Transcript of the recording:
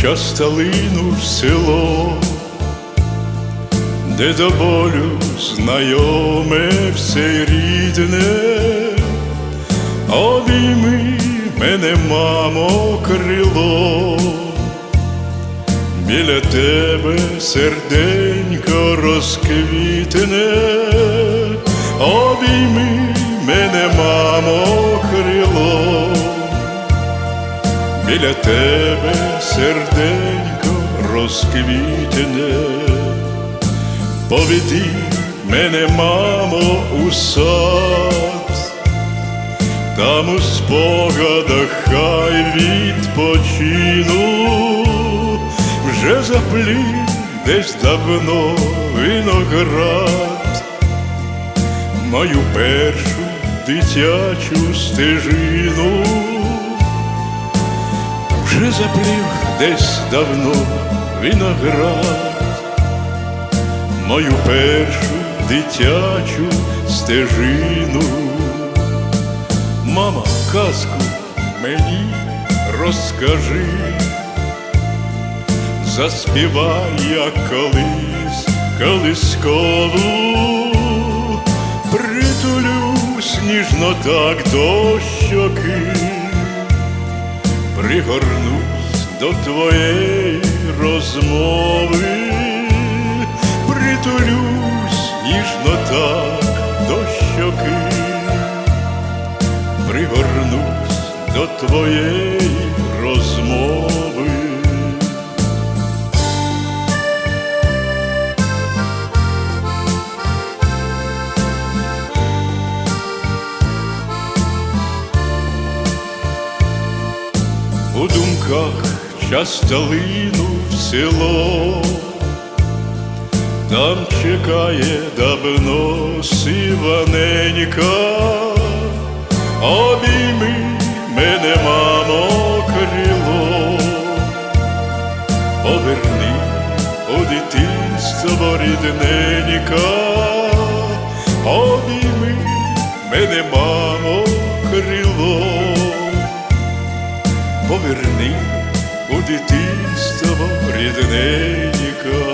частолину в село, де до болю знайоме все рідне, обійми мене, мамо, крило, біля тебе серденько розквітне, обійми мене, мамо, біля тебе серденько розквітне, поведи мене, мамо, у сад, там у спогадах хай відпочину, вже заплів десь давно виноград, мою першу дитячу стежину вже заплів десь давно виноград, мою першу дитячу стежину. Мама, казку мені розкажи, заспівай я колись колискову, притулюсь ніжно так до щоки пригорнусь до твоєї розмови, притулюсь ніжно так до щоки, пригорнусь до твоєї розмови. У думках часто в село, там чекає давно сиваненька, обійми мене, мамо, крило, поверни у дитинство рідненька, обійми мене, мамо, поверни у дитинство рідненько.